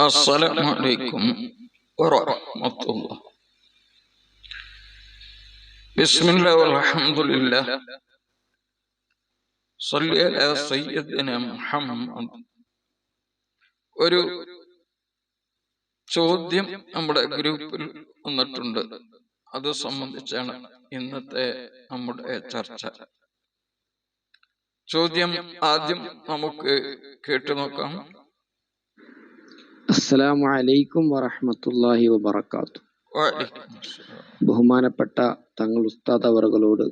السلام عليكم ورحمة الله بسم الله والحمد لله صل على سيدنا محمد ഒരു ചോദ്യം നമ്മുടെ ഗ്രൂപ്പിൽ വന്നിട്ടുണ്ട് അത് സംബന്ധിച്ചാണ് ഇന്നത്തെ നമ്മുടെ ചർച്ച ചോദ്യം ആദ്യം നമുക്ക് കേട്ടു നോക്കാം അസ്സലാമു അലൈക്കും വറഹ്മത്തുള്ളാഹി വബർക്കാത്തു. ബഹുമാനപ്പെട്ട തങ്ങൾ ഉസ്താദ് അവറുകളോട്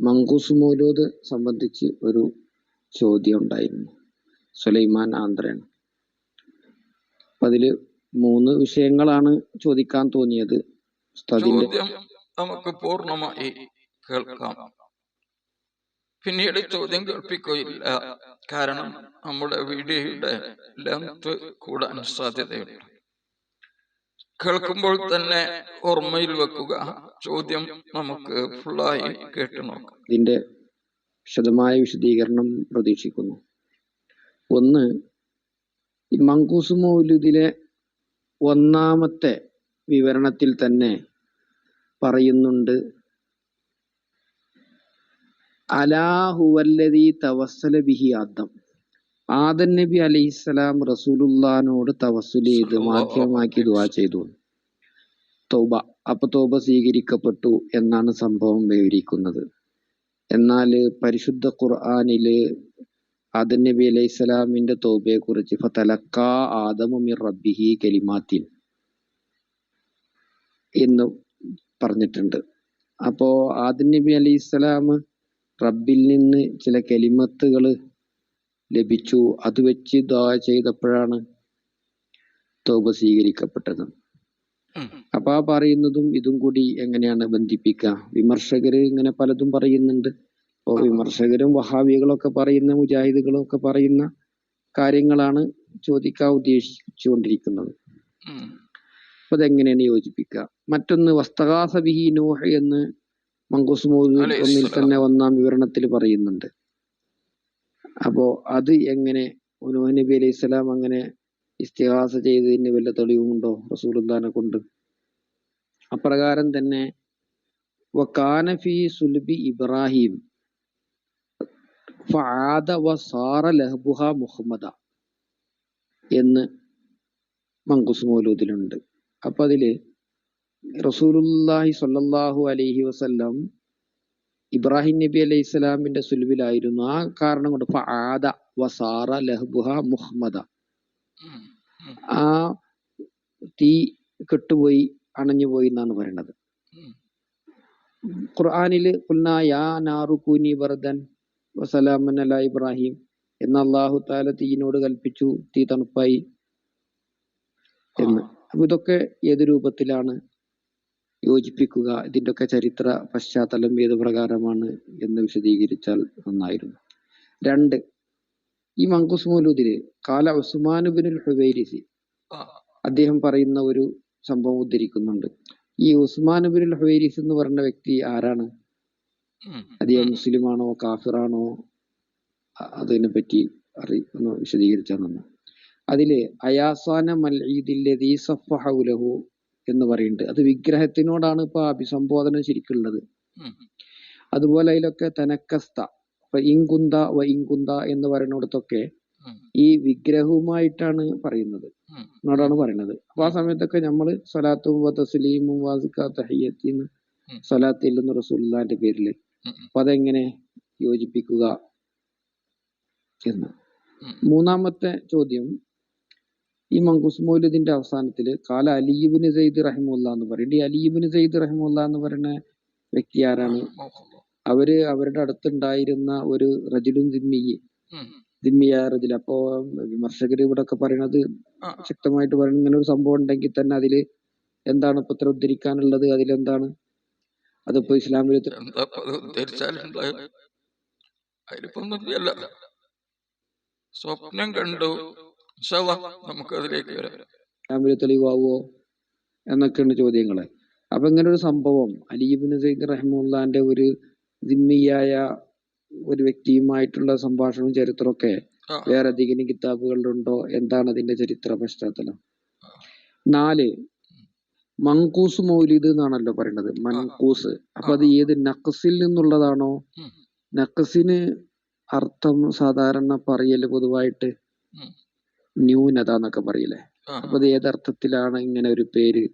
മങ്കൂസ് മൗലൂദ് സംബന്ധിച്ച് ഒരു ചോദ്യം ഉണ്ടായിരുന്നു സുലൈമാൻ ആന്ധ്രയാണ്. അപ്പൊ അതിൽ മൂന്ന് വിഷയങ്ങളാണ് ചോദിക്കാൻ തോന്നിയത്. ഉസ്താദിന്റെ നമുക്ക് പൂർണമായി കേൾക്കാം. പിന്നീട് ചോദ്യം കേൾപ്പിക്കുകയില്ല. കാരണം നമ്മുടെ വീഡിയോയുടെ ലെങ്ത് കൂടാൻ സാധ്യതയുണ്ട്. കേൾക്കുമ്പോൾ തന്നെ ഓർമ്മയിൽ വെക്കുക. ചോദ്യം നമുക്ക് ഫുള്ളായി കേട്ടു നോക്കാം. ഇതിന്റെ വിശദമായ വിശദീകരണം പ്രതീക്ഷിക്കുന്നു. ഒന്ന് ഈ മങ്കൂസ് മൗലുദിലെ ഒന്നാമത്തെ വിവരണത്തിൽ തന്നെ പറയുന്നുണ്ട് അലാഹുവല്ലതി തവസ്സല ബിഹി ആദം. ആദൻ നബി അലൈഹിസ്സലാം റസൂലുള്ളാനോട് തവസ്സുൽ ചെയ്ത് മാധ്യമമാക്കി ദുആ ചെയ്തു. തൗബ. അപ്പൊ തൗബ സ്വീകരിക്കപ്പെട്ടു എന്നാണ് സംഭവം വിവരിക്കുന്നത്. എന്നാൽ പരിശുദ്ധ ഖുർആാനിൽ ആദൻ നബി അലൈഹി സ്വലാമിന്റെ തൗബയെ കുറിച്ച് ഫതലക്ക ആദമു മിർ റബ്ബിഹി കലിമാത്തിൻ എന്ന് പറഞ്ഞിട്ടുണ്ട്. അപ്പോ ആദൻ നബി അലൈഹി സ്വലാം റബ്ബിൽ നിന്ന് ചില കലിമത്തുകൾ ലഭിച്ചു. അത് വെച്ച് ദുആ ചെയ്തപ്പോഴാണ് തൗബ സ്വീകരിക്കപ്പെട്ടത്. അപ്പൊ ആ പറയുന്നതും ഇതും കൂടി എങ്ങനെയാണ് ബന്ധിപ്പിക്കുക വിമർശകർ ഇങ്ങനെ പലതും പറയുന്നുണ്ട്. അപ്പൊ വിമർശകരും വഹാബികളൊക്കെ പറയുന്ന മുജാഹിദുകളും ഒക്കെ പറയുന്ന കാര്യങ്ങളാണ് ചോദിക്കാൻ ഉദ്ദേശിച്ചുകൊണ്ടിരിക്കുന്നത്. അപ്പൊ അതെങ്ങനെയാണ് യോജിപ്പിക്കുക മറ്റൊന്ന് വസ്തകാസ ബിഹി നൂഹ് എന്ന് മങ്കൂസ് മൗദൂദ് ഒന്നിൽ തന്നെ ഒന്നാം വിവരണത്തിൽ പറയുന്നുണ്ട്. അപ്പോ അത് എങ്ങനെ നബി അലൈഹി സ്വലാം അങ്ങനെ ഇസ്തിഹാസ ചെയ്തതിന് വല്ല തെളിവുമുണ്ടോ? റസൂലുള്ളാനെ കൊണ്ട്? അപ്രകാരം തന്നെ സുൽബി ഇബ്രാഹിം ലഹ്ബുഹ മുഹമ്മദ എന്ന് മങ്കുസ് മൗലൂദിലുണ്ട് അപ്പൊ അതിൽ റസൂലുള്ളാഹി സ്വല്ലല്ലാഹു അലൈഹി വസല്ലം ഇബ്രാഹിം നബി അലൈഹി സ്വലാമിന്റെ സുലുവിലായിരുന്നു ആ കാരണം കൊണ്ട് ഫആദ വസാറ ലഹ്ബുഹ മുഹമ്മദ. ആ തീ കെട്ടുപോയി അണഞ്ഞുപോയി എന്നാണ് പറയുന്നത് ഖുർആാനിൽ ഖുർആനിൽ ഖുൽനാ യാ നാറു കൂനി ബർദൻ വസലാമൻ അല ഇബ്രാഹിം എന്ന അള്ളാഹു താല തീയിനോട് കൽപ്പിച്ചു തീ തണുപ്പായി എന്ന്. അപ്പൊ ഇതൊക്കെ ഏത് രൂപത്തിലാണ്? യോജിപ്പിക്കുക. ഇതിന്റെയൊക്കെ ചരിത്ര പശ്ചാത്തലം ഏത് പ്രകാരമാണ് എന്ന് വിശദീകരിച്ചാൽ നന്നായിരുന്നു. രണ്ട് ഈ മങ്കുസ് മൗലൂദിന് കാല ഉസ്മാനുബിനുൽ ഹുവൈരിസി ആ. അദ്ദേഹം പറയുന്ന ഒരു സംഭവം ഉദ്ധരിക്കുന്നുണ്ട്. ഈ ഉസ്മാൻ ബിൻ ഹുവൈരിസ് എന്ന് പറഞ്ഞ വ്യക്തി ആരാണ്? അദ്ദേഹം. മുസ്ലിമാണോ കാഫിറാണോ? അതിനെ പറ്റി അറി ഒന്ന് വിശദീകരിച്ചാൽ നന്നു. അതിൽ അയാസാന മൽഈദില്ലദീ സഫ ഹൗലഹു എന്ന് പറയുന്നുണ്ട്. അത് വിഗ്രഹത്തിനോടാണ് ഇപ്പൊ അഭിസംബോധന ശരിക്കുള്ളത്. അതുപോലെ അതിലൊക്കെ തനക്കസ്ത ഇപ്പൊ ഇങ്കുന്ത വ ഇങ്കുന്ത എന്ന് പറയുന്നിടത്തൊക്കെ ഈ വിഗ്രഹവുമായിട്ടാണ് പറയുന്നത്. എന്നോടാണ് പറയുന്നത്. അപ്പൊ ആ സമയത്തൊക്കെ നമ്മൾ സലാത്തും വ തസ്ലീമും വാസിക്ക തഹയ്യത്തിന്ന് ഉം. സ്വലാത്ത് ഇല്ലെന്ന് റസൂലുള്ളാന്റെ പേരിൽ ഉം. അപ്പൊ അതെങ്ങനെ യോജിപ്പിക്കുക എന്ന്. മൂന്നാമത്തെ ചോദ്യം ഈ മങ്കൂസ് മൗലൂദിന്റെ അവസാനത്തിൽ കാല അലീബിന് സെയ്ദ് റഹിമുല്ല എന്ന് പറയും. ഈ അലീബിന് സെയ്ദ് റഹിമുല്ല എന്ന് പറയുന്ന വ്യക്തി ആരാണ്? അവർ അവരുടെ അടുത്തുണ്ടായിരുന്ന ഒരു റജുലുൻ ദിമ്മിയെ. ദിമ്മിയായ റജുൽ അപ്പോ വിമർശകർ ഇവിടെ ഒക്കെ പറയണത് ശക്തമായിട്ട് പറയുന്നത് ഇങ്ങനെ ഒരു സംഭവം ഉണ്ടെങ്കിൽ തന്നെ അതിൽ എന്താണ് ഇപ്പൊ ഇത്ര ഉദ്ധരിക്കാനുള്ളത്? അതിലെന്താണ്? അതിപ്പോ ഇസ്ലാമിൽ സ്വപ്നം കണ്ടു. നമുക്ക് അതിലേക്ക് വരാം. ഇസ്ലാമിൽ തെളിവാവോ എന്നൊക്കെയാണ് ചോദ്യങ്ങൾ. അപ്പൊ ഇങ്ങനെ ഒരു സംഭവം അലീബിൻ സൈദ് റഹ്മുല്ലാന്റെ ഒരു ദിമ്മിയായ ഒരു വ്യക്തിയുമായിട്ടുള്ള സംഭാഷണവും ചരിത്രമൊക്കെ ഒക്കെ വേറെ അധികം കിതാബുകളിലുണ്ടോ? എന്താണ് അതിന്റെ ചരിത്ര പശ്ചാത്തലം? നാല് മങ്കൂസ് മൗലിദ് എന്നാണല്ലോ പറയുന്നത് മൻകൂസ് അപ്പൊ അത് ഏത് നഖസിൽ നിന്നുള്ളതാണോ. നഖസിന് അർത്ഥം സാധാരണ പറയൽ പൊതുവായിട്ട്. ന്യൂനത എന്നൊക്കെ പറയില്ലേ അപ്പൊ അത് ഏതർത്ഥത്തിലാണ് ഇങ്ങനെ ഒരു പേര്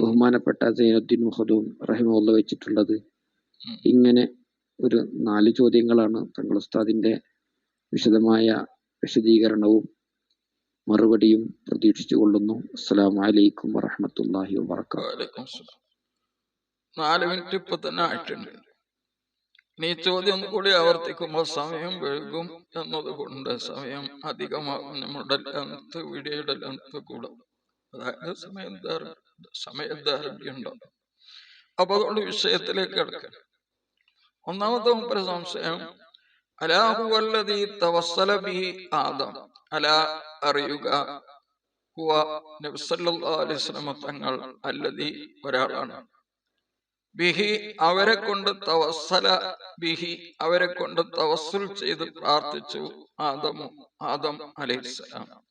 ബഹുമാനപ്പെട്ട സൈനുദ്ദീൻ മുഹദൂം റഹിമുള്ള വെച്ചിട്ടുള്ളത്. ഇങ്ങനെ ഒരു നാല് ചോദ്യങ്ങളാണ് തങ്ങൾ ഉസ്താദിന്റെ വിശദമായ വിശദീകരണവും മറുപടിയും പ്രതീക്ഷിച്ചു കൊള്ളുന്നു. വബറകാതുഹു. വലൈക്കും സ്സലാം. നാല് മിനിറ്റ് ഇപ്പൊ തന്നെ ആയിട്ടുണ്ട്. നീ ചോദ്യം കൂടി ആവർത്തിക്കുമ്പോൾ സമയം വൈകും എന്നതുകൊണ്ട് സമയം അധികമാകും. നമ്മുടെ ലെങ്ത് വീഡിയോയുടെ ലെങ്ത് കൂടും. അതായത് സമയം സമയദാർഢ്യുണ്ടോ അപ്പൊ അതുകൊണ്ട് വിഷയത്തിലേക്ക് കിടക്കണം ഒന്നാമത്തെ മുപ്പര സംശയം അലാഹുവല്ലതി തവസ്സല ബി ആദം? അല അറിയുക. ഹുവ നബി സല്ലല്ലാഹു അലൈഹി തങ്ങൾ അല്ലതി ഒരാളാണ്. ബിഹി അവരെ കൊണ്ട് തവസ്സല ബിഹി അവരെ കൊണ്ട് തവസ്സുൽ ചെയ്ത് പ്രാർത്ഥിച്ചു ആദമു ആദം അലൈഹിസ്സലാം.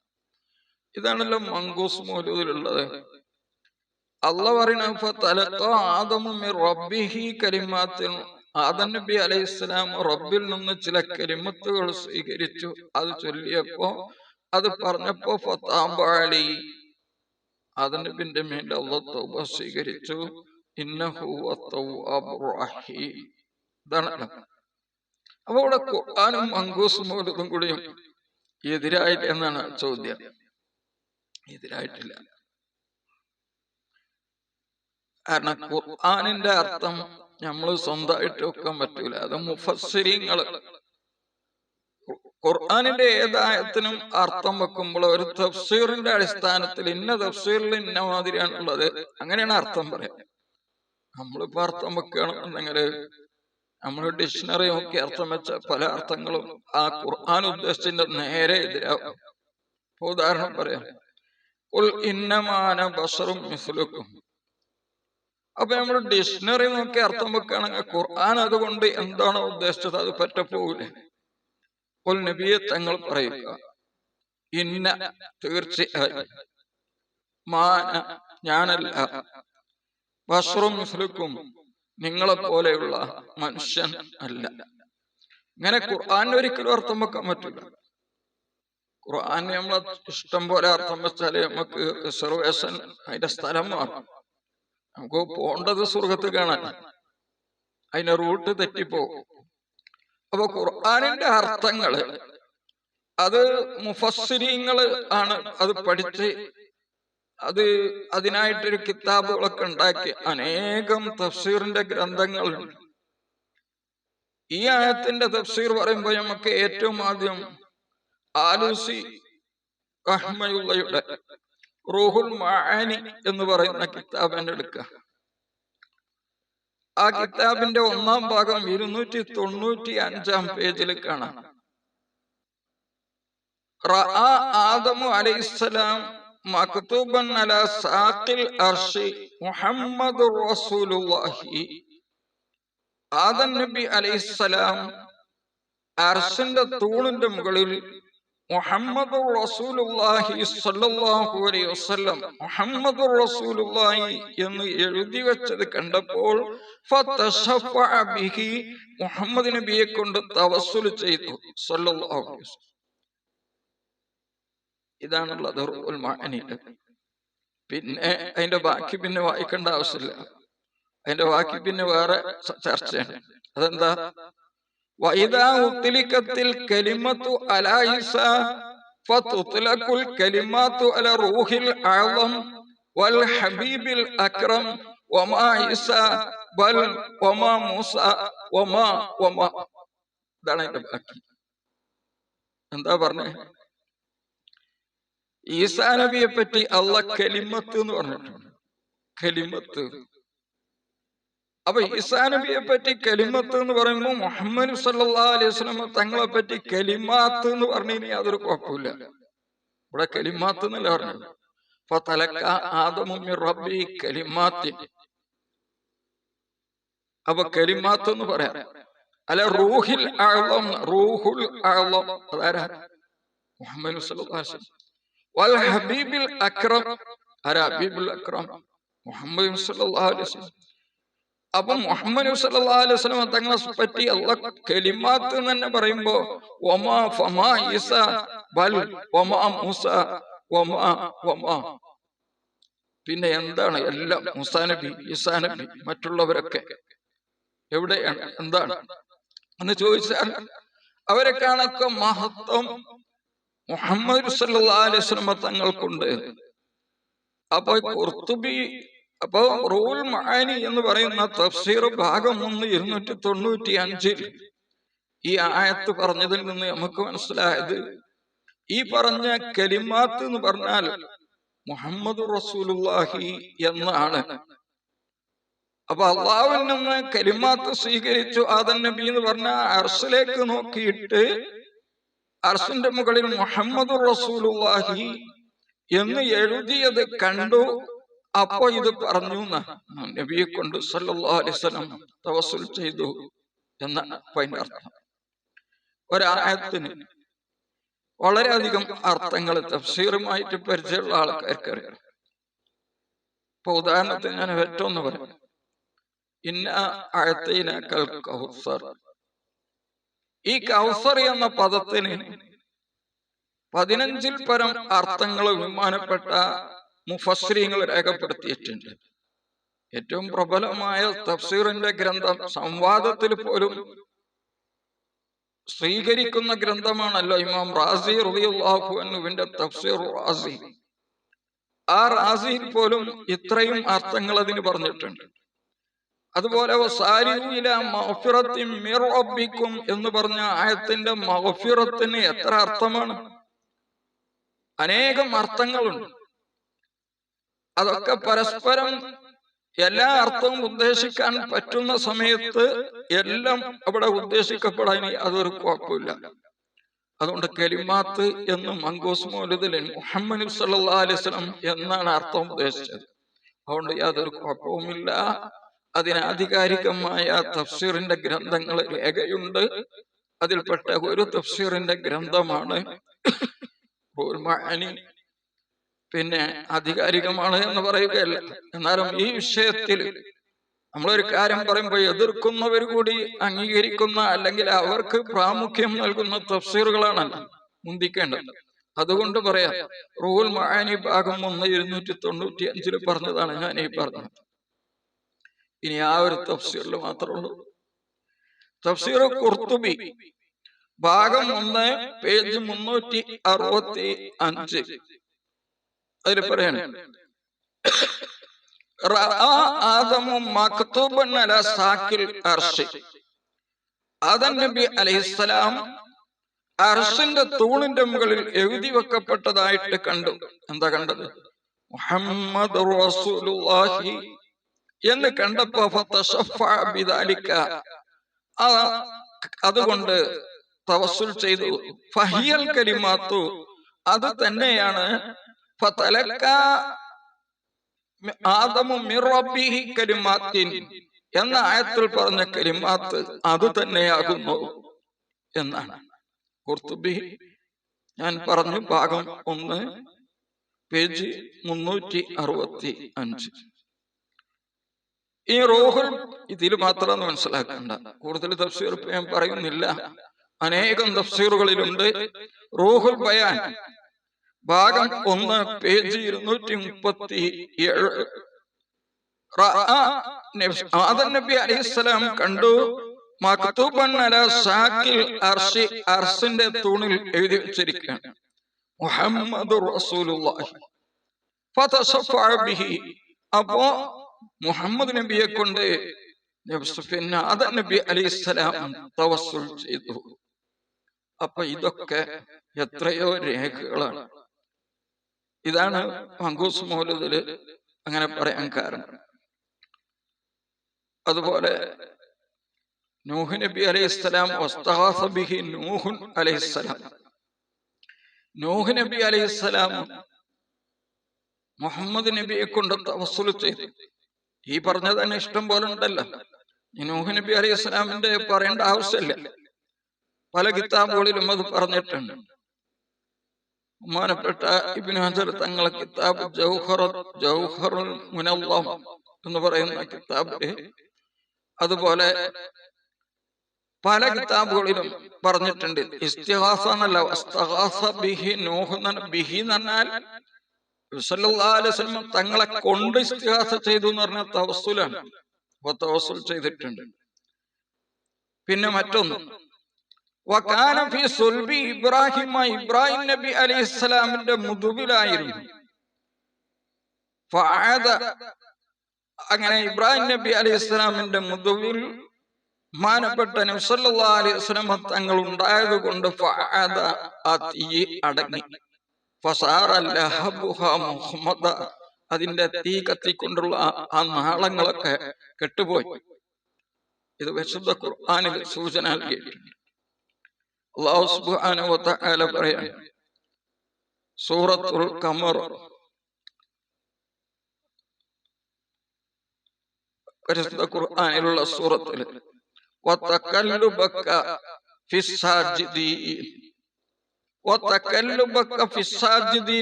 ഇതാണല്ലോ മങ്കൂസ് മൗലൂദിലുള്ളത്. റബ്ബിഹി കരിമാത്തിൽ ആദം നബി അലൈഹിസ്സലാം റബ്ബിൽ നിന്ന് ചില കരിമത്തുകൾ സ്വീകരിച്ചു. അത് ചൊല്ലിയപ്പോ അത് പറഞ്ഞപ്പോ ഫത്താമ്പഴി ആദം നബിന്റെ മേൽ അള്ള സ്വീകരിച്ചു. അപ്പൊ ഇവിടെ കൊട്ടാനും മങ്കൂസും മൗലൂദും കൂടിയും എതിരായിട്ട് എന്നാണ് ചോദ്യം. എതിരായിട്ടില്ല. കാരണം ഖുർആനിന്റെ അർത്ഥം നമ്മൾ സ്വന്തമായിട്ട് വെക്കാൻ പറ്റൂല. അത് മുഫസ്സിരിങ്ങൾ ഖുർആനിന്റെ ഏതായത്തിനും അർത്ഥം വെക്കുമ്പോൾ ഒരു തഫ്സീറിന്റെ അടിസ്ഥാനത്തിൽ ഇന്ന തഫ്സീറിൽ ഇന്ന മാതിരിയാണുള്ളത് അങ്ങനെയാണ് അർത്ഥം പറയാം നമ്മളിപ്പോ അർത്ഥം വെക്കുകയാണെന്നുണ്ടെങ്കിൽ നമ്മൾ ഡിക്ഷണറി നോക്കി അർത്ഥം വെച്ച പല അർത്ഥങ്ങളും ആ ഖുർആൻ ഉദ്ദേശത്തിന്റെ നേരെ എതിരാവും. ഉദാഹരണം പറയാം. ഉൽ ഇന്നമാന ബസറും മിസ്ലുക്കും. അപ്പൊ നമ്മൾ ഡിക്ഷണറി നോക്കി അർത്ഥം വെക്കുകയാണെങ്കിൽ ഖുർആൻ അതുകൊണ്ട് എന്താണോ ഉദ്ദേശിച്ചത് അത് പറ്റപ്പോവില്ലേ ഉൽ നബിയെ തങ്ങൾ പറയുക. ഇന്ന തീർച്ചയായും. മാന ഞാനല്ല. ബഷറും മിസ്ലുക്കും. നിങ്ങളെ പോലെയുള്ള മനുഷ്യൻ അല്ല. ഇങ്ങനെ ഖുർആൻ ഒരിക്കലും അർത്ഥം വെക്കാൻ പറ്റില്ല. ഖുർആൻ നമ്മൾ ഇഷ്ടം പോലെ അർത്ഥം വെച്ചാൽ നമുക്ക് റിസർവേഷൻ അതിന്റെ സ്ഥലം മാറും. നമുക്ക് പോണ്ടത് സ്വർഗത്ത് കാണാൻ. അതിന്റെ റൂട്ട് തെറ്റിപ്പോകും അപ്പൊ ഖുർആാനിന്റെ അർത്ഥങ്ങൾ അത് മുഫസ്സിരിങ്ങൾ ആണ് അത് പഠിച്ച് അത് അതിനായിട്ടൊരു കിതാബുകളൊക്കെ ഉണ്ടാക്കി. അനേകം തഫ്സീറിന്റെ ഗ്രന്ഥങ്ങൾ ഈ ആയത്തിന്റെ തഫ്സീർ പറയുമ്പോൾ നമുക്ക് ഏറ്റവും ആദ്യം ആലൂസി അഹ്മയുള്ളയുടെ റൂഹുൽ മാനി എന്ന് പറയുന്ന കിതാബിന്റെ എടുക്കുക ആ കിതാബിന്റെ ഒന്നാം ഭാഗം ഇരുന്നൂറ്റി തൊണ്ണൂറ്റി അഞ്ചാം പേജിൽ കാണാം. ആദമു അലൈഹിസ്സലാം മക്തൂബൻ സാഖിൽ അർഷി മുഹമ്മദ് റസൂലുള്ളാഹി ആദൻ നബി അലൈഹിസ്സലാം അർഷിന്റെ തൂണിന്റെ മുകളിൽ മുഹമ്മദ് റസൂലുള്ളാഹി സ്വല്ലല്ലാഹു അലൈഹി വസല്ലം മുഹമ്മദ് റസൂലുള്ളാഹി എന്ന് എഴുതി വെച്ചത് കണ്ടപ്പോൾ ഫതശഫഅ ബിഹി മുഹമ്മദ് നബിയെ കൊണ്ട് തവസ്സുൽ ചെയ്തു. സ്വല്ലല്ലാഹു അലൈഹി വസല്ലം. ഇതാണുള്ളത് റൂഹുൽ മാനിയുടെ പിന്നെ അതിന്റെ ബാക്കി പിന്നെ വായിക്കേണ്ട ആവശ്യമില്ല. അതിന്റെ ബാക്കി പിന്നെ വേറെ ചർച്ചയാണ്. അതെന്താ? വൈദാ ഉത്തിലിക്കത്തിൽ കലിമത്തു അലായിസ ഫതുത്ലഖുൽ കലിമാത്തു അല റൂഹിൽ അഅളം വൽ ഹബീബിൽ അക്രം വമാ ഈസ ബൽ വമാ മൂസ വമാ വമാ ബാക്കി. എന്താ പറഞ്ഞേ? ഈസാ നബിയെ പറ്റി അള്ള കലിമത്ത് എന്ന് പറഞ്ഞിട്ടുണ്ട്. കലിമത്ത്. അപ്പൊ ഈസാ നബിയെ പറ്റി കലിമത്ത് എന്ന് പറയുമ്പോൾ മുഹമ്മദ് സല്ലാ അലൈഹി വസല്ലം തങ്ങളെ പറ്റി കലിമാത്ത് എന്ന് പറഞ്ഞു യാതൊരു കുഴപ്പമില്ല ഇവിടെ കലിമാത്ത് എന്നല്ല പറഞ്ഞത്? അപ്പൊ തലക്ക ആദമുമ്മി മിർ റബ്ബി കലിമാത്തിൻ. അപ്പൊ കലിമാത്ത് എന്ന് പറയാം. അല്ല റൂഹിൽ ആളം റൂഹുൽ ആളം അതാരാ? മുഹമ്മദ് അലൈഹി വൽ ഹബീബിൽ അക്രം. ആരാ? ഹബീബുൽ അക്രം. മുഹമ്മദ് അപ്പൊ മുഹമ്മദ് അലൈഹി വസല്ലം തങ്ങളെ പറ്റി അള്ളാഹ് കലിമാത്ത് തന്നെ പറയുമ്പോ ഒമാ ഫമാ ഈസ ബൽ ഒമാ മൂസ ഒമാ ഒമാ പിന്നെ എന്താണ് എല്ലാം മുസാ നബി ഈസാ നബി മറ്റുള്ളവരൊക്കെ? എവിടെയാണ്? എന്താണ്? എന്ന് ചോദിച്ചാൽ അവരെ കാണൊക്കെ മഹത്വം മുഹമ്മദ് സല്ലാസ്ലമ തങ്ങൾക്കുണ്ട്. അപ്പൊ കുർത്തുബി അപ്പൊ റൂൽ മഹാനി എന്ന് പറയുന്ന തഫ്സീർ ഭാഗം ഒന്ന് ഇരുന്നൂറ്റി തൊണ്ണൂറ്റി അഞ്ചിൽ ഈ ആയത്ത് പറഞ്ഞതിൽ നിന്ന് നമുക്ക് മനസ്സിലായത് ഈ പറഞ്ഞ കലിമാത്ത് എന്ന് പറഞ്ഞാൽ മുഹമ്മദ് റസൂലുല്ലാഹി എന്നാണ്. അപ്പൊ അള്ളാഹുവിൽ നിന്ന് കലിമാത്ത് സ്വീകരിച്ചു ആദൻ നബി എന്ന് പറഞ്ഞ അർസിലേക്ക് നോക്കിയിട്ട് അർസിന്റെ മുകളിൽ മുഹമ്മദ് റസൂലുള്ളാഹി എന്ന് എഴുതിയത് കണ്ടു. അപ്പൊ ഇത് പറഞ്ഞു നബിയെ കൊണ്ട് തവസ്സുൽ ചെയ്തു എന്നാണ് അർത്ഥം. ഒരായത്തിന് വളരെയധികം അർത്ഥങ്ങൾ തഫ്സീറുമായിട്ട് പരിചയമുള്ള ആൾക്കാർക്ക് അറിയാം ഇപ്പൊ ഉദാഹരണത്തിന് ഞാൻ ഏറ്റവും പറയാം. ഇന്ന കൗസർ. ഈ കൗസർ എന്ന പദത്തിന് പതിനഞ്ചിൽ പരം അർത്ഥങ്ങൾ വിമാനപ്പെട്ട മുഫസ്രീങ്ങൾ രേഖപ്പെടുത്തിയിട്ടുണ്ട്. ഏറ്റവും പ്രബലമായ തഫ്സീറിന്റെ ഗ്രന്ഥം സംവാദത്തിൽ പോലും സ്വീകരിക്കുന്ന ഗ്രന്ഥമാണല്ലോ ഇമാം റാസി റളിയല്ലാഹു അൻഹുവിന്റെ തഫ്സീർ റാസി. ആ റാസിയിൽ പോലും ഇത്രയും അർത്ഥങ്ങൾ അതിന് പറഞ്ഞിട്ടുണ്ട്. അതുപോലെ എന്ന് പറഞ്ഞ ആയത്തിന്റെ മഹഫിറത്തിന് എത്ര അർത്ഥമാണ്? അനേകം അർത്ഥങ്ങളുണ്ട്. അതൊക്കെ പരസ്പരം എല്ലാ അർത്ഥവും ഉദ്ദേശിക്കാൻ പറ്റുന്ന സമയത്ത് എല്ലാം അവിടെ ഉദ്ദേശിക്കപ്പെടാൻ അതൊരു കുഴപ്പമില്ല. അതുകൊണ്ട് കലിമാത്ത് എന്ന് മങ്കോസ് മൗലദിലൻ മുഹമ്മദ് സല്ലാ അലൈഹി എന്നാണ് അർത്ഥം ഉദ്ദേശിച്ചത്. അതുകൊണ്ട് യാതൊരു കുഴപ്പവുമില്ല. അതിന് ആധികാരികമായ തഫ്സീറിന്റെ ഗ്രന്ഥങ്ങൾ രേഖയുണ്ട്. അതിൽപ്പെട്ട ഒരു തഫ്സീറിന്റെ ഗ്രന്ഥമാണ് പിന്നെ ആധികാരികമാണ് എന്ന് പറയുകയല്ല. എന്നാലും ഈ വിഷയത്തിൽ നമ്മളൊരു കാര്യം പറയുമ്പോൾ എതിർക്കുന്നവർ കൂടി അംഗീകരിക്കുന്ന അല്ലെങ്കിൽ അവർക്ക് പ്രാമുഖ്യം നൽകുന്ന തഫ്സീറുകളാണ് മുന്തിക്കേണ്ടത്. അതുകൊണ്ട് പറയാം റൂൽ മഹാനി ഭാഗം ഒന്ന് ഇരുന്നൂറ്റി തൊണ്ണൂറ്റി അഞ്ചിൽ പറഞ്ഞതാണ് ഞാൻ ഈ പറഞ്ഞത്. ഇനി ആ ഒരു തഫ്സീറിൽ മാത്രമേ ഉള്ളൂ. തഫ്സീർ കുർത്തുബി ഭാഗം ഒന്ന് പേജ് മുന്നൂറ്റി അറുപത്തി അഞ്ച്. അതിൽ പറയണേ നബി തൂണിന്റെ മുകളിൽ എഴുതി വെക്കപ്പെട്ടതായിട്ട് കണ്ടു. എന്താ കണ്ടത്? മുഹമ്മദ് റസൂലുള്ളാഹി എന്ന് കണ്ടപ്പോ അതുകൊണ്ട് തവസുൽ ചെയ്തു. ഫഹിയൽ കലിമാത്തു അത് തന്നെയാണ്. എന്ന ആയത്തിൽ പറഞ്ഞ കരിമാത്ത് അത് തന്നെയാകുന്നു എന്നാണ്. കുർത്തുബി ഞാൻ പറഞ്ഞു ഭാഗം ഒന്ന് പേജ് മുന്നൂറ്റി അറുപത്തി അഞ്ച്. ഈ റോഹുൽ ഇതിൽ മാത്രം മനസ്സിലാക്കണ്ട. കൂടുതൽ തഫ്സീർ ഞാൻ പറയുന്നില്ല. അനേകം തഫ്സീറുകളിലുണ്ട്. റോഹുൽ ബയാൻ ഭാഗം ഒന്ന് പേജ് ഇരുന്നൂറ്റി മുപ്പത്തി ഏഴ് ആദൻ നബി അലൈഹിസ്സലാം കണ്ടു. മക്തൂബൻ അല സാക്കിൽ അർഷി അർഷിന്റെ തൂണിൽ എഴുതി വെച്ചിരിക്കുകയാണ്. മുഹമ്മദ് റസൂലുള്ളാഹി. ഫതശഫഅ ബിഹി. അപ്പോ മുഹമ്മദ് നബിയെ കൊണ്ട് നബി അലൈഹിസ്സലാം തവസ്സുൽ ചെയ്തു. അപ്പൊ ഇതൊക്കെ എത്രയോ രേഖകളാണ്. ഇതാണ് മങ്കൂസ് മൗലദിൽ അങ്ങനെ പറയാൻ കാരണം. അതുപോലെ നൂഹ് നബി അലൈഹിസ്സലാം ബിഹി നൂഹുൻ അലൈഹിസ്സലാം. നൂഹ് നബി അലൈഹിസ്സലാം മുഹമ്മദ് നബിയെ കൊണ്ട് തവസ്സുൽ ചെയ്തു. ഈ പറഞ്ഞത് തന്നെ ഇഷ്ടം പോലെ ഉണ്ടല്ലോ. നൂഹ് നബി അലൈഹി സ്വലാമിന്റെ പറയേണ്ട ആവശ്യമില്ല. പല കിതാബുകളിലും അത് പറഞ്ഞിട്ടുണ്ട്. ബഹുമാനപ്പെട്ട ഹജർ തങ്ങളെ കിതാബ് എന്ന് പറയുന്ന കിതാബിൽ അതുപോലെ പല കിതാബുകളിലും പറഞ്ഞിട്ടുണ്ട്. ഇസ്തിഹാസ എന്നല്ല ബിഹി നൂഹ് ബിഹി എന്ന് പറഞ്ഞാൽ സല്ലല്ലാഹു അലൈഹി വസല്ലം തങ്ങളെ കൊണ്ട് ഇസ്തിഹാസ ചെയ്തു എന്ന് പറഞ്ഞ തവസ്സുലാണ് അപ്പൊ തവസ്സുൽ ചെയ്തിട്ടുണ്ട്. പിന്നെ മറ്റൊന്ന്. വകാന ഫി സുൽബി ഇബ്രാഹിമ ഇബ്രാഹിം നബി അലൈഹി സ്വലാമിന്റെ മുതുകിലായിരുന്നു. അങ്ങനെ ഇബ്രാഹിം നബി അലൈഹി സ്വലാമിന്റെ മുതുവിൽ മാനപ്പെട്ട നബ്സല്ലാ അലൈഹി സ്വലമ തങ്ങൾ ഉണ്ടായത് കൊണ്ട് അടങ്ങി. അതിന്റെ തീ കത്തിക്കൊണ്ടുള്ള ആ- നാളങ്ങളൊക്കെ കെട്ടുപോയി. ഇത് വിശുദ്ധ ഖുർആാനിൽ സൂചന നൽകിയിട്ടുണ്ട്. അള്ളാഹു സൂറത്തുൽ കമർ പരിശുദ്ധ ഖുർആാനിലുള്ള സൂറത്തിൽ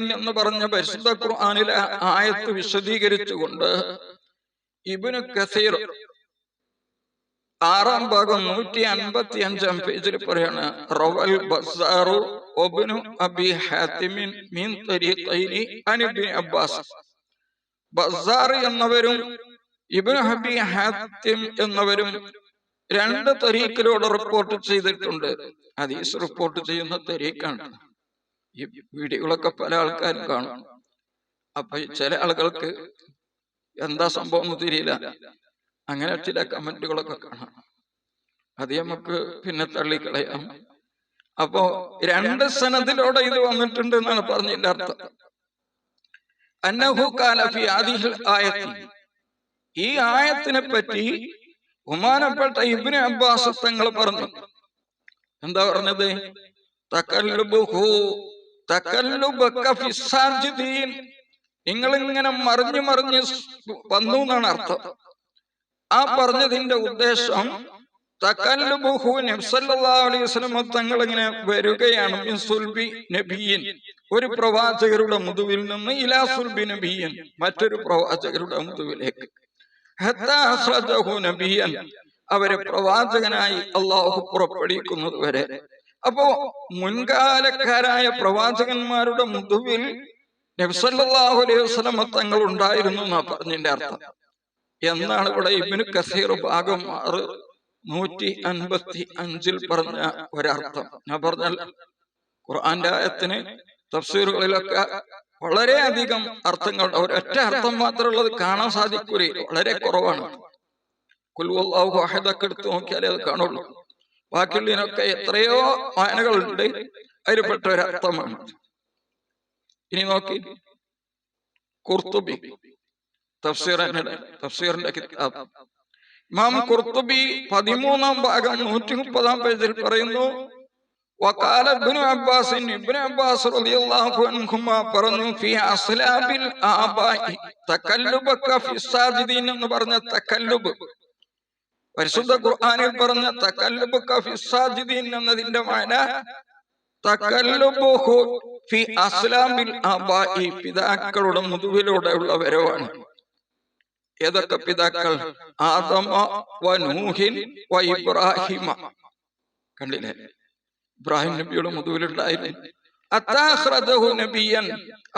എന്ന് പറഞ്ഞ പരിശുദ്ധ ഖുർആനിലെ ആയത്ത് വിശദീകരിച്ചുകൊണ്ട് ഇബ്നു കസീർ ആറാം ഭാഗം നൂറ്റി അൻപത്തി അഞ്ചാം പേജിൽ പറയാണ് റവൽ ബസാറു ഒബിനു അബി ഹാത്തിമിൻ മീൻ തരീഖൈനി അൻ അബ്ബാസ്. ബസാർ എന്നവരും ഇബ്നു ഹബി ഹാത്തിം എന്നവരും രണ്ട് തരീഖിലൂടെ റിപ്പോർട്ട് ചെയ്തിട്ടുണ്ട്. ഹദീസ് റിപ്പോർട്ട് ചെയ്യുന്ന തരീഖാണ്. ഈ വീഡിയോകളൊക്കെ പല ആൾക്കാരും കാണും. അപ്പൊ ചില ആളുകൾക്ക് എന്താ സംഭവം എന്ന് തിരിയില്ല. അങ്ങനെ ചില കമന്റുകളൊക്കെ കാണാം. അത് നമുക്ക് പിന്നെ തള്ളിക്കളയാം. അപ്പോ രണ്ട് സനത്തിലൂടെ ഇത് വന്നിട്ടുണ്ട് എന്നാണ് പറഞ്ഞതിന്റെ അർത്ഥം. അന്നഹു കാലഫി ആദിഹിൽ ആയത്തി. ഈ ആയത്തിനെ പറ്റി ബഹുമാനപ്പെട്ട ഇബ്നു അബ്ബാസ് തങ്ങൾ പറഞ്ഞു. എന്താ പറഞ്ഞത്? നിങ്ങൾ ഇങ്ങനെ മറിഞ്ഞു മറിഞ്ഞ് വന്നു എന്നാണ് അർത്ഥം. ആ പറഞ്ഞതിന്റെ ഉദ്ദേശം തകല്ലുബുഹു നബ്സല്ലല്ലാഹു അലൈഹി തങ്ങൾ ഇങ്ങനെ വരികയാണ്. നബിയൻ. ഒരു പ്രവാചകരുടെ മുതുവിൽ നിന്ന് ഇലാ സുൽബി നബിയൻ. മറ്റൊരു പ്രവാചകരുടെ മുതുവിലേക്ക്. നബിയൻ. അവരെ പ്രവാചകനായി അള്ളാഹു പുറപ്പെടുവിക്കുന്നത് വരെ അപ്പോ മുൻകാലക്കാരായ പ്രവാചകന്മാരുടെ മുതുവിൽ നബ്സല്ലാഹു അലൈഹി വസ്ലമ തങ്ങൾ ഉണ്ടായിരുന്നു എന്നാ പറഞ്ഞതിന്റെ അർത്ഥം. എന്നാണ് ഇവിടെ ഇബിന് കസീർ ഭാഗം ആറ് നൂറ്റി അൻപത്തി അഞ്ചിൽ പറഞ്ഞ ഒരർത്ഥം. ഞാൻ പറഞ്ഞാൽ ഖുർആന്റെ ആയത്തിന് തഫ്സീറുകളിലൊക്കെ വളരെയധികം അർത്ഥങ്ങൾ ഒരൊറ്റ അർത്ഥം മാത്രമുള്ളത് കാണാൻ സാധിക്കൂലേ? വളരെ കുറവാണ്. കുൽവല്ലാഹു അഹദൊക്കെ എടുത്ത് നോക്കിയാലേ അത് കാണുള്ളൂ. ബാക്കിയുള്ളതിനൊക്കെ എത്രയോ വായനകളുണ്ട് അതിൽപ്പെട്ട ഒരർത്ഥമാണ് ഇനി നോക്കി. കുർത്തുബി. തഫ്സീറിന്റെ തഫ്സീറിന്റെ കിതാബ്. ഇമാം കുർത്തുബി പതിമൂന്നാം ഭാഗം നൂറ്റി മുപ്പതാം പേജിൽ പറയുന്നു وقال ابن عباس ابن عباس رضي الله عنهما പറഞ്ഞു في أصلاب الآباء تكلبك في الساجدين എന്ന് പറഞ്ഞ തക്കല്ലുബ് പരിശുദ്ധ ഖുർആനിൽ പറഞ്ഞ തക്കല്ലുബക ഫി സാജിദീൻ എന്നതിന്റെ മാന തക്കല്ലുബുഹു ഫി അസ്ലാമിൽ ആബായി പിതാക്കളുടെ മുതുവിലൂടെയുള്ള വരവാണ് ഏതൊക്കെ പിതാക്കൾ ആദമ വ നൂഹിൻ വ ഇബ്രാഹിമ കണ്ടില്ലേ ഇബ്രാഹിം നബിയുടെ മുതുവിലുണ്ടായിരുന്നു.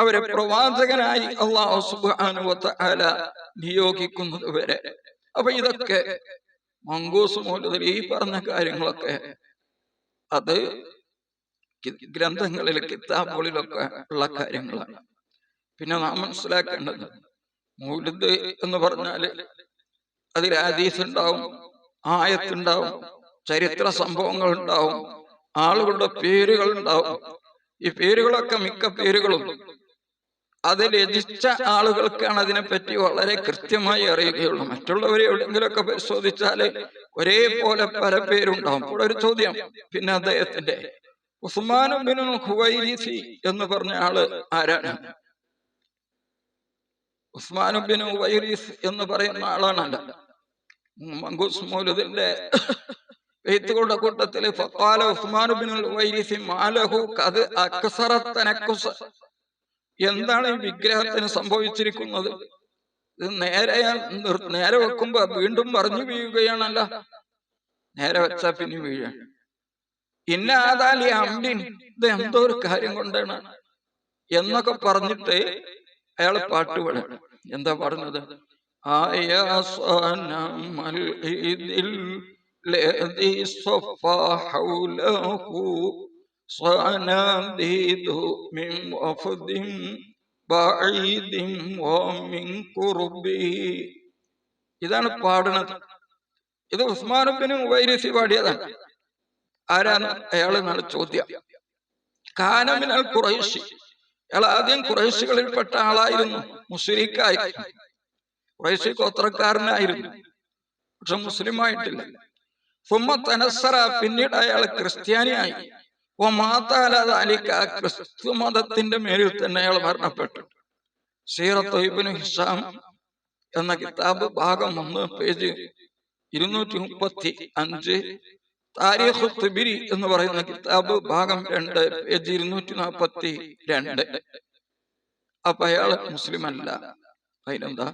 അവരെ പ്രവാചകനായി അള്ളാഹു തആല നിയോഗിക്കുന്നത് വരെ. അപ്പൊ ഇതൊക്കെ മങ്കൂസ് മൂലത്തിൽ ഈ പറഞ്ഞ കാര്യങ്ങളൊക്കെ അത് ഗ്രന്ഥങ്ങളിൽ കിതാബുകളിലൊക്കെ ഉള്ള കാര്യങ്ങളാണ്. പിന്നെ നാം മനസ്സിലാക്കേണ്ടത് മൂലത് എന്ന് പറഞ്ഞാൽ അതിൽ ഹദീസ് ഉണ്ടാവും ആയത്തുണ്ടാവും ചരിത്ര സംഭവങ്ങൾ ഉണ്ടാവും ആളുകളുടെ പേരുകൾ ഉണ്ടാവും. ഈ പേരുകളൊക്കെ മിക്ക പേരുകളും അത് രചിച്ച ആളുകൾക്കാണ് അതിനെപ്പറ്റി വളരെ കൃത്യമായി അറിയുകയുള്ളൂ. മറ്റുള്ളവരെ എവിടെയെങ്കിലുമൊക്കെ പരിശോധിച്ചാൽ ഒരേപോലെ പല പേരുണ്ടാവും. ഇവിടെ ഒരു ചോദ്യം പിന്നെ അദ്ദേഹത്തിന്റെ ഉസ്മാനുബിനു ഹുവൈരിസി എന്ന് പറഞ്ഞ ആൾ ആരാണ്? ഉസ്മാനുബിനു വൈരീസ് എന്ന് പറയുന്ന ആളാണ് മങ്കൂസ് മൗലൂദിന്റെ എഴുത്തുകളുടെ അക്സറത്തനക്കുസ എന്താണ് ഈ വിഗ്രഹത്തിന് സംഭവിച്ചിരിക്കുന്നത്? ഇത് നേരെ നേരെ വെക്കുമ്പോ വീണ്ടും പറഞ്ഞു വീഴുകയാണല്ല. നേരെ വെച്ചാ പിന്നെ വീഴാൻ ഇന്നാദാലി അമ്പിൻ ഇത് എന്തോ ഒരു കാര്യം കൊണ്ടാണ് എന്നൊക്കെ പറഞ്ഞിട്ട് അയാൾ പാട്ട് പാടാൻ എന്താ പറഞ്ഞത്? ആയ الذي صفى حوله صناديد من وفد بعيد ومن قربه ഇതാണ് പാടുന്നത് ഇത് ഉസ്മാനബിന് വൈരസി പാടിയതാണ് ആരാണ് അയാൾ എന്നാണ് ചോദ്യം കാനമിനൽ കുറേശി അയാൾ ആദ്യം കുറേശികളിൽപ്പെട്ട ആളായിരുന്നു മുസ്ലിക്കായി കുറേശി ഗോത്രക്കാരനായിരുന്നു പക്ഷെ മുസ്ലിം ആയിട്ടില്ല പിന്നീട് അയാൾ ക്രിസ്ത്യാനിയായി. മാതാലിക്ക ക്രിസ്തു മതത്തിന്റെ മേലിൽ തന്നെ അയാൾ മരണപ്പെട്ടു. സീറത്തൊയ്ബിന് ഹിസാം എന്ന കിതാബ് ഭാഗം ഒന്ന് പേജ് ഇരുന്നൂറ്റി മുപ്പത്തി അഞ്ച് താരിഖു എന്ന് പറയുന്ന കിതാബ് ഭാഗം രണ്ട് പേജ് ഇരുന്നൂറ്റി നാൽപ്പത്തി രണ്ട് അപ്പൊ അയാൾ മുസ്ലിം അല്ല അതിനെന്താ?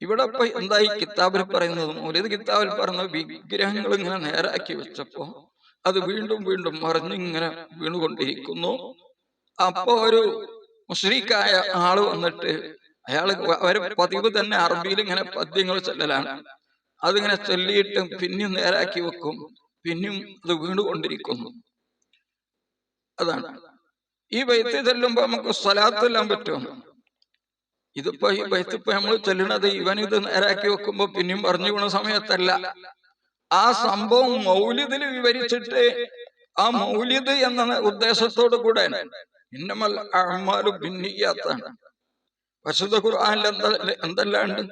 ഇവിടെ ഇപ്പൊ എന്താ ഈ കിതാബിൽ പറയുന്നത് മൗലിദ് കിതാബിൽ പറയുന്ന വിഗ്രഹങ്ങൾ ഇങ്ങനെ നേരാക്കി വെച്ചപ്പോ അത് വീണ്ടും വീണ്ടും മറിഞ്ഞിങ്ങനെ വീണുകൊണ്ടിരിക്കുന്നു. അപ്പൊ ഒരു മുസ്ലിക്കായ ആൾ വന്നിട്ട് അയാൾ അവർ പതിവ് തന്നെ അറബിയിൽ ഇങ്ങനെ പദ്യങ്ങൾ ചൊല്ലലാണ്. അതിങ്ങനെ ചൊല്ലിയിട്ട് പിന്നെയും നേരാക്കി വെക്കും. പിന്നെയും അത് വീണുകൊണ്ടിരിക്കുന്നു. അതാണ്. ഈ വൈദ്യ ചെല്ലുമ്പോ നമുക്ക് സ്വലാത്തെല്ലാം പറ്റുമോ ഇതിപ്പോ ഈ ബൈത്തിപ്പോ നമ്മൾ ചെല്ലണത് ഇവൻ ഇത് നേരാക്കി വെക്കുമ്പോ പിന്നെയും പറഞ്ഞു വീണ സമയത്തല്ല. ആ സംഭവം മൗലിദിൽ വിവരിച്ചിട്ട് ആ മൗലിദ് എന്ന ഉദ്ദേശത്തോടു കൂടെ ഇന്നമൽ അഹ്മാലു ഭിന്നിയാത്താണ് പരിശുദ്ധ ഖുർആാനിൽ എന്താ എന്തല്ലാണ്ട്?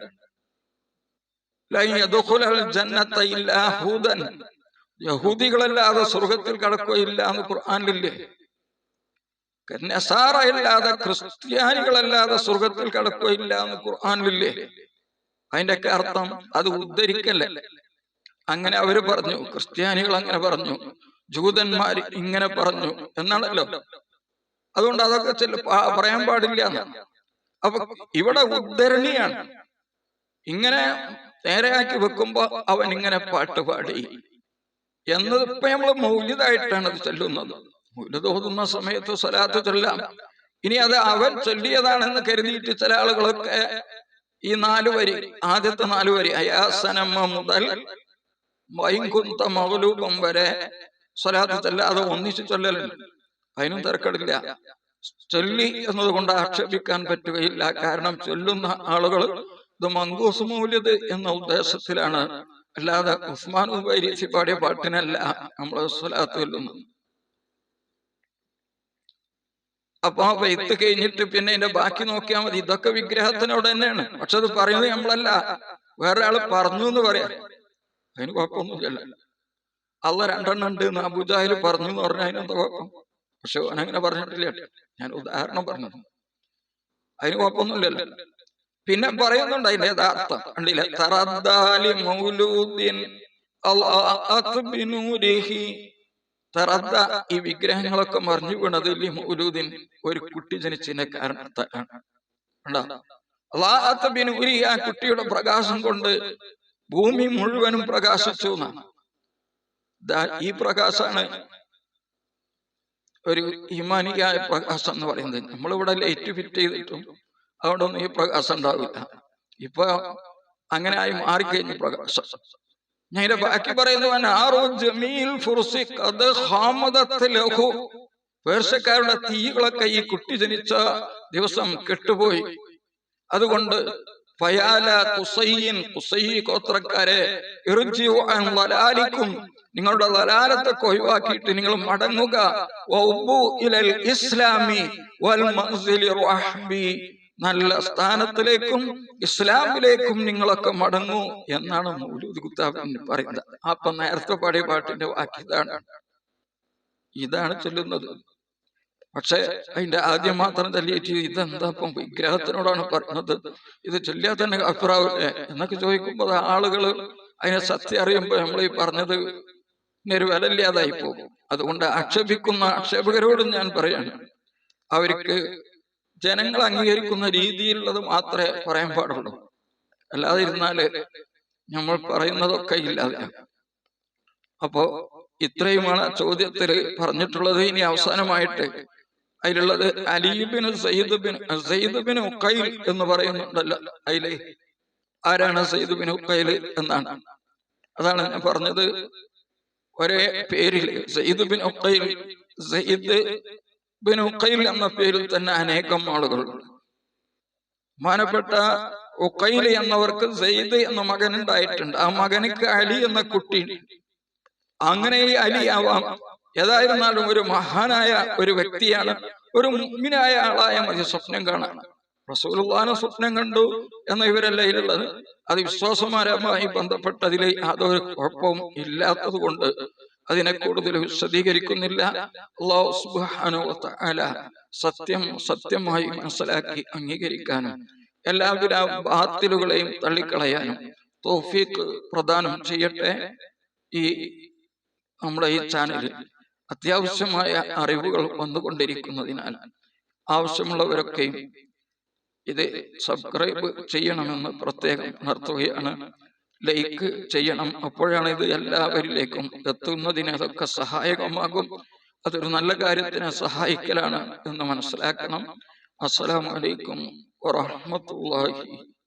ഹൂദൻ. യഹൂദികളല്ലാതെ സ്വർഗത്തിൽ കടക്കുകയില്ല എന്ന് ഖുർആനിലില്ലേ? നസാറ ഇല്ലാതെ ക്രിസ്ത്യാനികളല്ലാതെ സ്വർഗത്തിൽ കടക്കുകയില്ല എന്ന് ഖുർആാനില്ലേ അതിന്റെ ഒക്കെ അർത്ഥം അത് ഉദ്ധരിക്കല്ലേ? അങ്ങനെ അവർ പറഞ്ഞു ക്രിസ്ത്യാനികൾ അങ്ങനെ പറഞ്ഞു ജൂതന്മാർ ഇങ്ങനെ പറഞ്ഞു എന്നാണല്ലോ. അതുകൊണ്ട് അതൊക്കെ ചില പറയാൻ പാടില്ല. അപ്പൊ ഇവിടെ ഉദ്ധരണിയാണ്. ഇങ്ങനെ നേരെയാക്കി വെക്കുമ്പോ അവൻ ഇങ്ങനെ പാട്ട് പാടി. എന്നതിപ്പോ നമ്മൾ മൗല്യതായിട്ടാണ് ചൊല്ലുന്നത്. ഓതുന്ന സമയത്ത് സ്വലാത്ത് ചൊല്ലാം ഇനി അത് അവൻ ചൊല്ലിയതാണെന്ന് കരുതിയിട്ട് ചില ആളുകളൊക്കെ ഈ നാലു വരി ആദ്യത്തെ നാലു വരി അയാസനമ്മ മുതൽ വൈകുന്ത മൗലൂപം വരെ സ്വലാത്ത് ചൊല്ലാതെ ഒന്നിച്ച് ചൊല്ലലുണ്ട്. അതിനും തിരക്കടില്ല. ചൊല്ലി എന്നതുകൊണ്ട് ആക്ഷേപിക്കാൻ പറ്റുകയില്ല. കാരണം ചൊല്ലുന്ന ആളുകൾ ഇത് മങ്കൂസ് മൗലിദ് എന്ന ഉദ്ദേശത്തിലാണ്. അല്ലാതെ ഉസ്മാൻ ഉബൈരി പാടിയ പാട്ടിനല്ല നമ്മൾ സ്വലാത്ത് ചൊല്ലുന്നത്. അപ്പൊ ആ വൈത്ത് കഴിഞ്ഞിട്ട് പിന്നെ എന്റെ ബാക്കി നോക്കിയാൽ മതി. ഇതൊക്കെ വിഗ്രഹത്തിനോട് തന്നെയാണ്. പക്ഷെ അത് പറയുന്നത് നമ്മളല്ല. വേറെ ആൾ പറഞ്ഞു എന്ന് പറയാം. അതിന് കുഴപ്പമൊന്നുമില്ല അല്ല രണ്ടെണ്ണം ഉണ്ട് എന്ന് പറഞ്ഞു എന്ന് പറഞ്ഞാൽ അതിനെന്താ കുഴപ്പം? പക്ഷെ അങ്ങനെ പറഞ്ഞിട്ടില്ല. ഞാൻ ഉദാഹരണം പറഞ്ഞത്. അതിന് കുഴപ്പമൊന്നുമില്ലല്ലോ. പിന്നെ പറയുന്നുണ്ട് അതിന്റെ യഥാർത്ഥം. കണ്ടില്ല? അൽ തറദ്ദ ഈ വിഗ്രഹങ്ങളൊക്കെ മറിഞ്ഞു വീണത് ലിമൂലൂദിൻ ഒരു കുട്ടി ജനിച്ചതിന്റെ കാരണത്താണ് ബിനൂരി ആ കുട്ടിയുടെ പ്രകാശം കൊണ്ട് ഭൂമി മുഴുവനും പ്രകാശിച്ചു എന്നാണ്. ഈ പ്രകാശാണ് ഒരു ഹിമാനിയായ പ്രകാശം എന്ന് പറയുന്നത്. നമ്മളിവിടെ ലൈറ്റ് ഫിറ്റ് ചെയ്തിട്ടും അവിടെ ഒന്നും ഈ പ്രകാശം ഉണ്ടാവില്ല. ഇപ്പൊ അങ്ങനെ ആയി മാറിക്കഴിഞ്ഞു പ്രകാശം. ഞാൻ ബാക്കി പറയുന്നു പേർഷ്യക്കാരുടെ തീകളൊക്കെ ഈ കുട്ടി ജനിച്ച ദിവസം കെട്ടുപോയി. അതുകൊണ്ട് ഫയാല കുസൈൻ കുസൈ ഗോത്രക്കാരെ വലാലിക്കും നിങ്ങളുടെ ലലാലത്തെ ഒഴിവാക്കിയിട്ട് നിങ്ങൾ മടങ്ങുക. ഇസ്ലാമി വൽ നല്ല സ്ഥാനത്തിലേക്കും ഇസ്ലാമിലേക്കും നിങ്ങളൊക്കെ മടങ്ങൂ എന്നാണ് മൗലൂദ് കുത്താബിൻ പറയുന്നത്. അപ്പൊ നേരത്തെ പാടിയ പാട്ടിന്റെ വാക്ക് ഇതാണ് ഇതാണ് ചൊല്ലുന്നത്. പക്ഷെ അതിന്റെ ആദ്യം മാത്രം തല്ലിയിട്ട് ഇതെന്താ ഇപ്പം വിഗ്രഹത്തിനോടാണ് പറയുന്നത് ഇത് ചൊല്ലിയാൽ തന്നെ അഭിപ്രായമില്ലേ എന്നൊക്കെ ചോദിക്കുമ്പോൾ ആളുകൾ അതിനെ സത്യം അറിയുമ്പോൾ നമ്മൾ ഈ പറഞ്ഞത് ഒരു വിലയില്ലാതായി പോകും. അതുകൊണ്ട് ആക്ഷേപിക്കുന്ന ആക്ഷേപകരോടും ഞാൻ പറയാണ്. അവർക്ക് ജനങ്ങൾ അംഗീകരിക്കുന്ന രീതിയിലുള്ളത് മാത്രമേ പറയാൻ പാടുള്ളൂ. അല്ലാതെ ഇരുന്നാൽ നമ്മൾ പറയുന്നതൊക്കെ ഇല്ലാതെ അപ്പോ ഇത്രയുമാണ് ചോദ്യത്തിൽ പറഞ്ഞിട്ടുള്ളത്. ഇനി അവസാനമായിട്ട് അതിലുള്ളത് അലീബിന് സയ്യിദ് സയ്യിദ്ബിൻ സയ്യിദ് ബിൻ ഉക്കൈൽ എന്ന് പറയുന്നുണ്ടല്ലോ. അതിലെ ആരാണ് സയ്യിദ് ബിൻ ഉക്കൈൽ എന്നാണ്. അതാണ് ഞാൻ പറഞ്ഞത്. ഒരേ പേരിൽ സയ്യിദ്ബിൻ ഉക്കൈൽ സയ്യിദ് ഉക്കൈൽ എന്ന പേരിൽ തന്നെ അനേകം ആളുകൾ. മാനപ്പെട്ട ഉഖൈൽ എന്നവർക്ക് സെയ്ദ് എന്ന മകൻ ഉണ്ടായിട്ടുണ്ട്. ആ മകനക്ക് അലി എന്ന കുട്ടി. അങ്ങനെ ഈ അലി ആവാം. ഏതായിരുന്നാലും ഒരു മഹാനായ ഒരു വ്യക്തിയാണ്. ഒരു മുഗ്മിനായ ആളായ മതി സ്വപ്നം കാണാൻ. റസൂലുള്ളാനെ സ്വപ്നം കണ്ടു എന്ന ഇവരല്ല ഇതിലുള്ളത് അത് വിശ്വാസമാരമായി ബന്ധപ്പെട്ടതിൽ യാതൊരു കുഴപ്പവും ഇല്ലാത്തത് കൊണ്ട് അതിനെ കൂടുതൽ വിശദീകരിക്കുന്നില്ല. അള്ളാഹു സുബ്ഹാനഹു വ സത്യം സത്യമായി മനസ്സിലാക്കി അംഗീകരിക്കാനും എല്ലാവിധ ബാത്തിലുകളെയും തള്ളിക്കളയാനും തോഫീക്ക് പ്രദാനം ചെയ്യട്ടെ. ഈ നമ്മുടെ ഈ ചാനലിൽ അത്യാവശ്യമായ അറിവുകൾ വന്നുകൊണ്ടിരിക്കുന്നതിനാൽ ആവശ്യമുള്ളവരൊക്കെയും ഇത് സബ്സ്ക്രൈബ് ചെയ്യണമെന്ന് പ്രത്യേകം ഉണർത്തുകയാണ്. ലൈക്ക് ചെയ്യണം. അപ്പോഴാണ് ഇത് എല്ലാവരിലേക്കും എത്തുന്നതിന് അതൊക്കെ സഹായകമാകും. അതൊരു നല്ല കാര്യത്തിനെ സഹായിക്കലാണ് എന്ന് മനസ്സിലാക്കണം. അസ്സലാമു അലൈക്കും വറഹ്മത്തുള്ളാഹി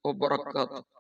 വബറകാതുഹു.